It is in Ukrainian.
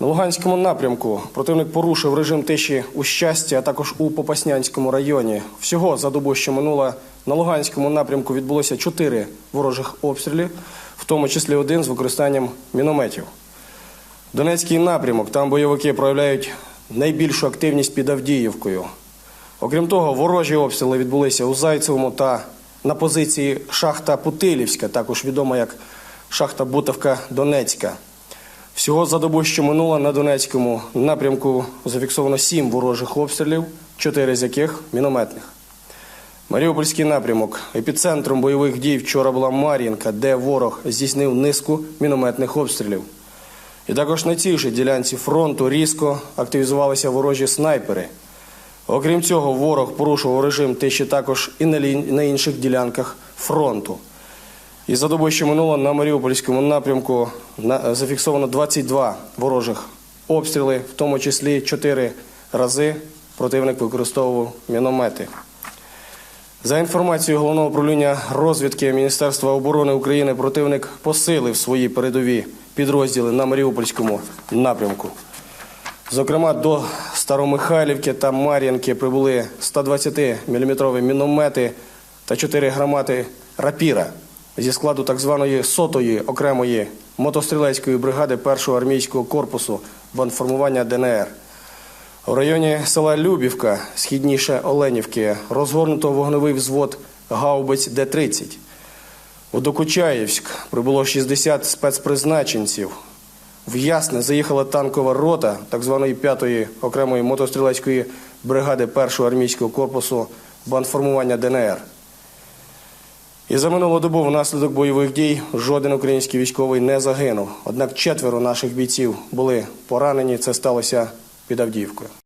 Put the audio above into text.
На Луганському напрямку противник порушив режим тиші у щасті, а також у Попаснянському районі. Всього за добу, що минула на Луганському напрямку відбулося чотири ворожих обстрілів, в тому числі один з використанням мінометів. Донецький напрямок там бойовики проявляють найбільшу активність під Авдіївкою. Окрім того, ворожі обстріли відбулися у Зайцевому та на позиції шахта Путилівська, також відома як шахта Бутовка Донецька. Всього за добу, що минула на Донецькому напрямку, зафіксовано сім ворожих обстрілів, чотири з яких мінометних. Маріупольський напрямок. Епіцентром бойових дій вчора була Мар'їнка, де ворог здійснив низку мінометних обстрілів. І також на цій же ділянці фронту різко активізувалися ворожі снайпери. Окрім цього, ворог порушував режим тиші також і на інших ділянках фронту. І за добу, що минуло на Маріупольському напрямку зафіксовано 22 ворожих обстріли, в тому числі 4 рази противник використовував міномети. За інформацією головного управління розвідки Міністерства оборони України, противник посилив свої передові підрозділи на Маріупольському напрямку. Зокрема, до Старомихайлівки та Мар'їнки прибули 120-мм міномети та 4 грамати рапіра зі складу так званої сотої окремої мотострілецької бригади першого армійського корпусу бандформування ДНР. У районі села Любівка, східніше Оленівки, розгорнуто вогневий взвод гаубиць Д-30. У Докучаївськ прибуло 60 спецпризначенців. В Ясне заїхала танкова рота так званої 5-ї окремої мотострілецької бригади першого армійського корпусу бандформування ДНР. І за минулу добу внаслідок бойових дій жоден український військовий не загинув. Однак четверо наших бійців були поранені. Це сталося під Авдіївкою.